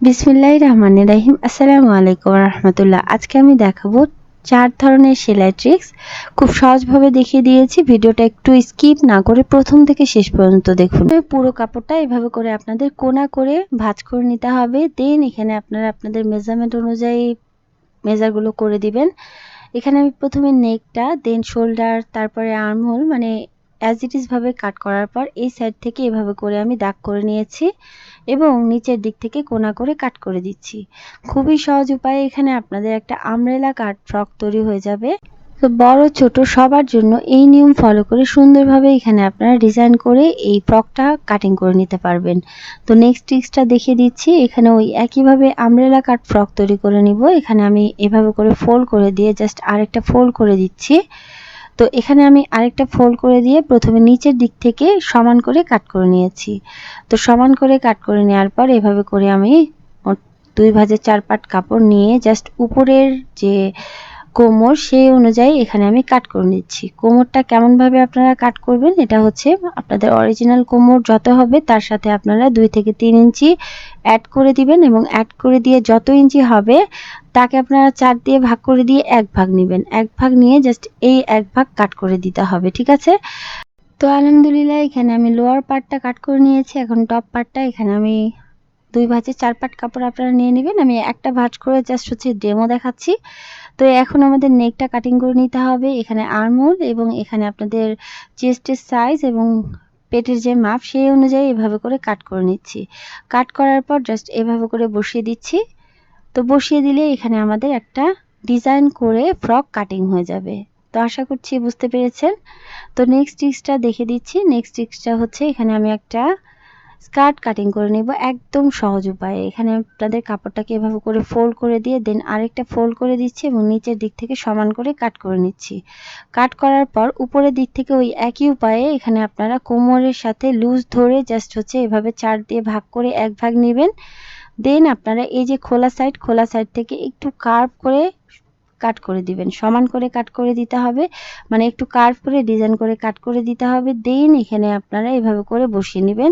বিসমিল্লাহ রহমান রাহিম। আসসালামু আলাইকুম রহমতুল্লাহ। আজকে আমি দেখাবো চার ধরনের সেলাই ট্রিক্স। খুব সহজভাবে দেখিয়ে দিয়েছি। ভিডিওটা একটু স্কিপ না করে প্রথম থেকে শেষ পর্যন্ত দেখুন। পুরো কাপড়টা এভাবে করে আপনাদের কোনা করে ভাঁজ করে নিতে হবে। দেন এখানে আপনারা আপনাদের মেজারমেন্ট অনুযায়ী মেজারগুলো করে দিবেন। এখানে আমি প্রথমে নেকটা দেন শোল্ডার তারপরে আর্মহোল মানে অ্যাজ ইট ইজভাবে কাট করার পর এই সাইড থেকে এভাবে করে আমি দাগ করে নিয়েছি এবং নিচের দিক থেকে কোনা করে কাট করে দিচ্ছি। খুবই সহজ উপায়ে এখানে আপনাদের একটা আমরেলা কাট ফ্রক তৈরি হয়ে যাবে। তো বড়, ছোট সবার জন্য এই নিয়ম ফলো করে সুন্দরভাবে এখানে আপনারা ডিজাইন করে এই ফ্রকটা কাটিং করে নিতে পারবেন। তো নেক্সট টিক্সটা দেখিয়ে দিচ্ছি। এখানে ওই একইভাবে আমরেলা কাট ফ্রক তৈরি করে নিব। এখানে আমি এভাবে করে ফোল্ড করে দিয়ে জাস্ট আরেকটা ফোল্ড করে দিচ্ছি। তো এখানে আমি আরেকটা ফোল্ড করে দিয়ে প্রথমে নিচের দিক থেকে সমান করে কাট করে নিয়েছি। তো সমান করে কাট করে নেওয়ার পর এভাবে করে আমি দুই ভাজের চার পাট কাপড় নিয়ে জাস্ট উপরের যে কোমর সেই অনুযায়ী এখানে আমি কাট করে নিচ্ছি। কোমরটা কেমনভাবে আপনারা কাট করবেন, এটা হচ্ছে আপনাদের অরিজিনাল কোমর যত হবে তার সাথে আপনারা দুই থেকে তিন ইঞ্চি অ্যাড করে দিবেন এবং অ্যাড করে দিয়ে যত ইঞ্চি হবে তাকে আপনারা চার দিয়ে ভাগ করে দিয়ে এক ভাগ নেবেন। এক ভাগ নিয়ে জাস্ট এই এক ভাগ কাট করে দিতে হবে, ঠিক আছে? তো আলহামদুলিল্লাহ, এখানে আমি লোয়ার পার্টটা কাট করে নিয়েছি, এখন টপ পার্টটা এখানে আমি দুই ভাঁজে চার পাট কাপড় আপনারা নিয়ে নেবেন। আমি একটা ভাঁজ করে জাস্ট হচ্ছে ডেমো দেখাচ্ছি। তো এখন আমাদের নেকটা কাটিং করে নিতে হবে। এখানে আর্মোল এবং এখানে আপনাদের চেস্টের সাইজ এবং পেটের যে মাপ সেই অনুযায়ী এভাবে করে কাট করে নিচ্ছি। কাট করার পর জাস্ট এভাবে করে বসিয়ে দিচ্ছি। তো বসিয়ে দিলে এখানে আমাদের একটা ডিজাইন করে ফ্রক কাটিং হয়ে যাবে। তো আশা করছি বুঝতে পেরেছেন। তো নেক্সট স্টিক্সটা দেখে দিচ্ছি। নেক্সট টিক্সটা হচ্ছে এখানে আমি একটা স্কার্ট কাটিং করে নিব, একদম সহজ উপায়ে। এখানে আপনাদের কাপড়টাকে এভাবে করে ফোল্ড করে দিয়ে দেন আরেকটা ফোল্ড করে দিচ্ছি এবং নিচের দিক থেকে সমান করে কাট করে নিচ্ছি। কাট করার পর উপরের দিক থেকে ওই একই উপায়ে এখানে আপনারা কোমরের সাথে লুজ ধরে জাস্ট হচ্ছে এভাবে চার দিয়ে ভাগ করে এক ভাগ নেবেন। দেন আপনারা এই যে খোলা সাইড খোলা সাইড থেকে একটু কার্ভ করে কাট করে দিবেন। সমান করে কাট করে দিতে হবে। মানে একটু কার্ভ করে ডিজাইন করে কাট করে দিতে হবে। দেন এখানে আপনারা এভাবে করে বসিয়ে নেবেন।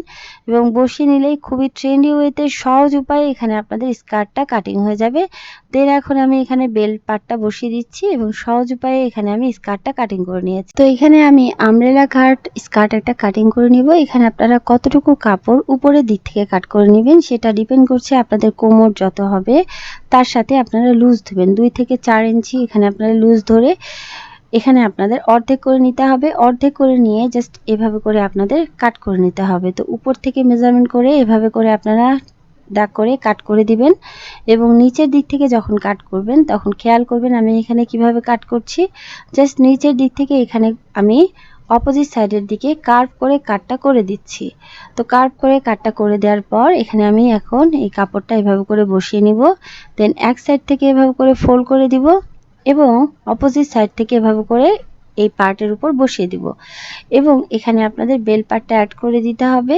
এবং বসিয়ে নিলেই খুবই ট্রেন্ডি ওয়েতে সহজ উপায়ে এখানে আপনাদের স্কার্টটা কাটিং হয়ে যাবে। দেন এখন আমি এখানে বেল্ট পার্টটা বসিয়ে দিচ্ছি এবং সহজ উপায়ে এখানে আমি স্কার্টটা কাটিং করে নিয়েছি। তো এখানে আমি আমরেলা কাট স্কার্ট একটা কাটিং করে নিব। এখানে আপনারা কতটুকু কাপড় উপরের দিক থেকে কাট করে নেবেন সেটা ডিপেন্ড করছে আপনাদের কোমর যত হবে। তার সাথে আপনারা লুজ দেবেন দুই থেকে চার ইঞ্চি এখানে আপনারা লুজ ধরে এখানে আপনাদের অর্ধেক করে নিতে হবে। অর্ধেক করে নিয়ে জাস্ট এভাবে করে আপনাদের কাট করে নিতে হবে। তো উপর থেকে মেজারমেন্ট করে এভাবে করে আপনারা দাগ করে কাট করে দিবেন এবং নিচের দিক থেকে যখন কাট করবেন তখন খেয়াল করবেন আমি এখানে কীভাবে কাট করছি। জাস্ট নিচের দিক থেকে এখানে আমি অপোজিট সাইডের দিকে কার্ভ করে কাটটা করে দিচ্ছি। তো কার্ভ করে কাটটা করে দেওয়ার পর এখানে আমি এখন এই কাপড়টা এভাবে করে বসিয়ে নিব দেন এক সাইড থেকে এভাবে করে ফোল্ড করে দিব এবং অপোজিট সাইড থেকে এভাবে করে এই পার্টের উপর বসিয়ে দিব। এবং এখানে আপনাদের বেল পার্টটা অ্যাড করে দিতে হবে।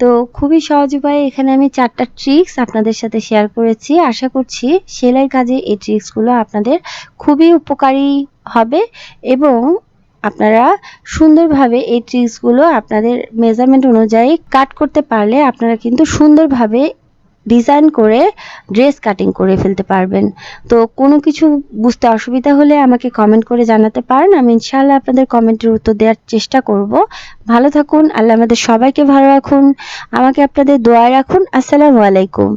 তো খুবই সহজ উপায়ে এখানে আমি চারটা ট্রিক্স আপনাদের সাথে শেয়ার করেছি। আশা করছি সেলাই কাজে এই ট্রিক্সগুলো আপনাদের খুবই উপকারী হবে এবং আপনারা সুন্দরভাবে এই ট্রিক্সগুলো আপনাদের মেজারমেন্ট অনুযায়ী কাট করতে পারলে আপনারা কিন্তু সুন্দরভাবে ডিজাইন করে ড্রেস কাটিং করে ফেলতে পারবেন। তো কোনো কিছু বুঝতে অসুবিধা হলে আমাকে কমেন্ট করে জানাতে পারেন। আমি ইনশাআল্লাহ আপনাদের কমেন্টের উত্তর দেওয়ার চেষ্টা করব। ভালো থাকুন, আল্লাহ আমাদের সবাইকে ভালো রাখুন। আমাকে আপনাদের দোয়া রাখুন। আসসালামু আলাইকুম।